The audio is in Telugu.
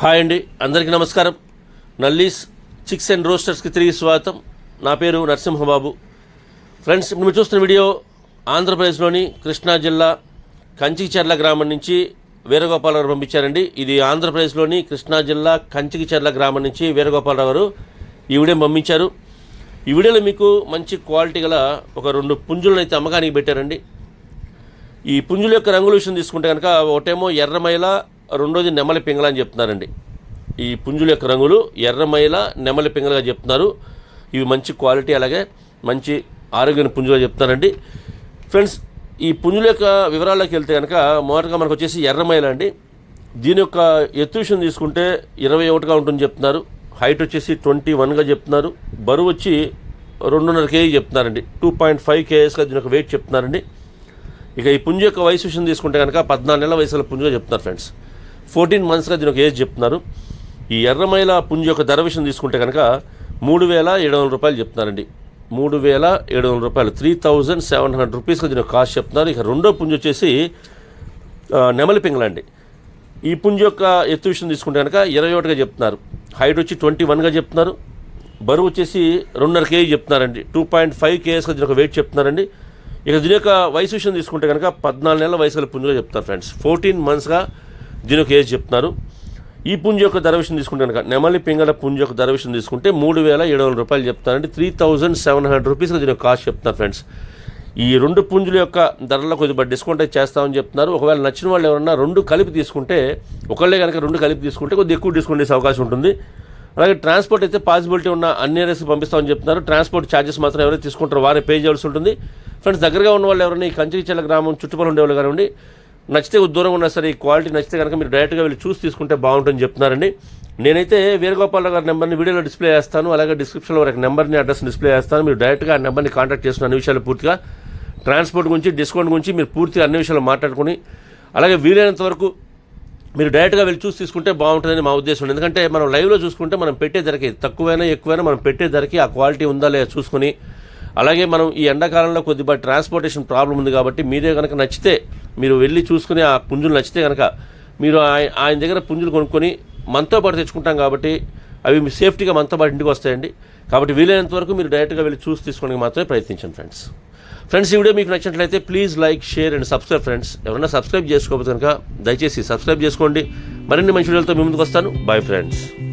హాయ్ అండి అందరికీ నమస్కారం. నల్లీస్ చిక్స్ అండ్ రోస్టర్స్కి తిరిగి స్వాగతం. నా పేరు నరసింహబాబు. ఫ్రెండ్స్ ఇప్పుడు మీరు చూస్తున్న వీడియో ఆంధ్రప్రదేశ్లోని కృష్ణా జిల్లా కంచికిచెర్ల గ్రామం నుంచి వీరగోపాలరావు పంపించారండి. ఇది ఆంధ్రప్రదేశ్లోని కృష్ణా జిల్లా కంచికిచెర్ల గ్రామం నుంచి వీరగోపాలరావు గారు ఈ వీడియో పంపించారు. ఈ వీడియోలో మీకు మంచి క్వాలిటీ గల ఒక రెండు పుంజులను అయితే అమ్మకానికి పెట్టారండి. ఈ పుంజుల యొక్క రంగుల విషయం తీసుకుంటే కనుక ఒకటేమో ఎర్రమైల రెండోది నెమలి పింగళ అని చెప్తున్నారండి. ఈ పుంజుల యొక్క రంగులు ఎర్రమైల నెమలి పింగళగా చెప్తున్నారు. ఇవి మంచి క్వాలిటీ అలాగే మంచి ఆరోగ్యమైన పుంజులుగా చెప్తున్నారండి. ఫ్రెండ్స్ ఈ పుంజుల యొక్క వివరాల్లోకి వెళ్తే కనుక మొదటగా మనకు వచ్చేసి ఎర్రమైల అండి. దీని యొక్క ఎత్తు విషయం తీసుకుంటే ఇరవై ఒకటిగా ఉంటుంది చెప్తున్నారు. హైట్ వచ్చేసి ట్వంటీ వన్గా చెప్తున్నారు. బరువు వచ్చి రెండున్నర కేజీ చెప్తున్నారండి. టూ పాయింట్ ఫైవ్ కేఎస్గా దీని యొక్క వెయిట్ చెప్తున్నారండి. ఇక ఈ పుంజు యొక్క వయసు విషయం తీసుకుంటే కనుక పద్నాలుగు నెలల వయసులో పుంజుగా చెప్తున్నారు ఫ్రెండ్స్ ఫోర్టీన్ మంత్స్గా దీని ఒక ఏజ్ చెప్తున్నారు. ఈ ఎర్రమైల పుంజు యొక్క ధర విషయం తీసుకుంటే కనుక మూడు వేల ఏడు వందల రూపాయలు చెప్తున్నారండి. మూడు వేల ఏడు వందల రూపాయలు. త్రీ థౌజండ్ సెవెన్ హండ్రెడ్ రూపీస్గా దీని కాస్ట్ చెప్తున్నారు. ఇక రెండో పుంజు వచ్చేసి నెమలి పింగలండి ఈ పుంజు యొక్క ఎత్తు విషయం తీసుకుంటే కనుక ఇరవై ఒకటిగా చెప్తున్నారు. హైట్ వచ్చి ట్వంటీ వన్గా చెప్తున్నారు. బరువు వచ్చేసి రెండున్నర కేజీ చెప్తున్నారండి. టూ పాయింట్ ఫైవ్ కేఎస్గా దీని ఒక వెయిట్ చెప్తున్నారండి. ఇక దీని యొక్క వయసు విషయం తీసుకుంటే కనుక పద్నాలుగు నెలల వయసు గల పుంజుగా చెప్తారు ఫ్రెండ్స్ ఫోర్టీన్ మంత్స్గా దీని యొక్క ఏజ్ చెప్తున్నారు. ఈ పుంజు యొక్క ధర విషయం తీసుకుంటే కనుక నెమలి పింగళ పుంజు యొక్క ధర విషయం తీసుకుంటే మూడు వేల ఏడు వందల రూపాయలు చెప్తారండి. త్రీ థౌజండ్ సెవెన్ హండ్రెడ్ రూపీస్గా దీని యొక్క కాస్ట్ చెప్తున్నారు ఫ్రెండ్స్ ఈ రెండు పుంజుల యొక్క ధరలో కొద్దిగా డిస్కౌంట్ అయితే చేస్తామని చెప్తున్నారు. ఒకవేళ నచ్చిన వాళ్ళు ఎవరన్నా రెండు కలిపి తీసుకుంటే ఒకళ్ళే కనుక రెండు కలిపి తీసుకుంటే కొద్దిగా ఎక్కువ డిస్కౌంట్ చేసే అవకాశం ఉంటుంది. అలాగే ట్రాన్స్పోర్ట్ అయితే పాసిబిలిటీ ఉన్న అన్ని ఏరియాస్కి పంపిస్తామని చెప్తున్నారు. ట్రాన్స్పోర్ట్ ఛార్జెస్ మాత్రం ఎవరైతే తీసుకుంటారో వారే పే చేయాల్సి ఉంటుంది. ఫ్రెండ్స్ దగ్గరగా ఉన్న వాళ్ళు ఎవరైనా ఈ కంచికిచెల్ల గ్రామం చుట్టుపక్కల ఉండేవాళ్ళు కానివ్వండి నచ్చితే దూరంగా ఉన్నా సరే ఈ క్వాలిటీ నచ్చితే కనుక మీరు డైరెక్ట్గా వెళ్ళి చూసి తీసుకుంటే బాగుంటుందని చెప్తున్నారండి. నేనైతే వీరగోపాలరావు గారి నెంబర్ని వీడియోలో డిస్ప్లే చేస్తాను అలాగే డిస్క్రిప్షన్లో వారికి నెంబర్ని అడ్రస్ డిస్ప్లే చేస్తాను. మీరు డైరెక్ట్గా ఆ నెంబర్ని కాంటాక్ట్ చేసుకున్న అన్ని విషయాలు పూర్తిగా ట్రాన్స్పోర్ట్ గురించి డిస్కౌంట్ గురించి మీరు పూర్తిగా అన్ని విషయాలు మాట్లాడుకుని అలాగే వీలైనంత వరకు మీరు డైరెక్ట్గా వెళ్ళి చూసి తీసుకుంటే బాగుంటుందని మా ఉద్దేశం ఎందుకంటే మనం లైవ్లో చూసుకుంటే మనం పెట్టే ధరకి తక్కువైనా ఎక్కువైనా మనం పెట్టే ధరకి ఆ క్వాలిటీ ఉందా లేదా చూసుకొని అలాగే మనం ఈ ఎండాకాలంలో కొద్దిగా ట్రాన్స్పోర్టేషన్ ప్రాబ్లం ఉంది కాబట్టి మీరే కనుక నచ్చితే మీరు వెళ్ళి చూసుకుని ఆ పుంజులు నచ్చితే కనుక మీరు ఆయన దగ్గర పుంజులు కొనుక్కొని మనతో పాటు తెచ్చుకుంటాం కాబట్టి అవి సేఫ్టీగా మనతో పాటు ఇంటికి వస్తాయండి. కాబట్టి వీలైనంత వరకు మీరు డైరెక్ట్గా వెళ్ళి చూసి తీసుకోవడానికి మాత్రమే ప్రయత్నించండి ఫ్రెండ్స్. ఫ్రెండ్స్ ఈ వీడియో మీకు నచ్చినట్లయితే please like share and subscribe friends. ఎవరైనా సబ్స్క్రైబ్ చేసుకోకపోతే కనుక దయచేసి సబ్స్క్రైబ్ చేసుకోండి. మరిన్ని మంచి వీడియోలతో మీ ముందుకు వస్తాను. Bye friends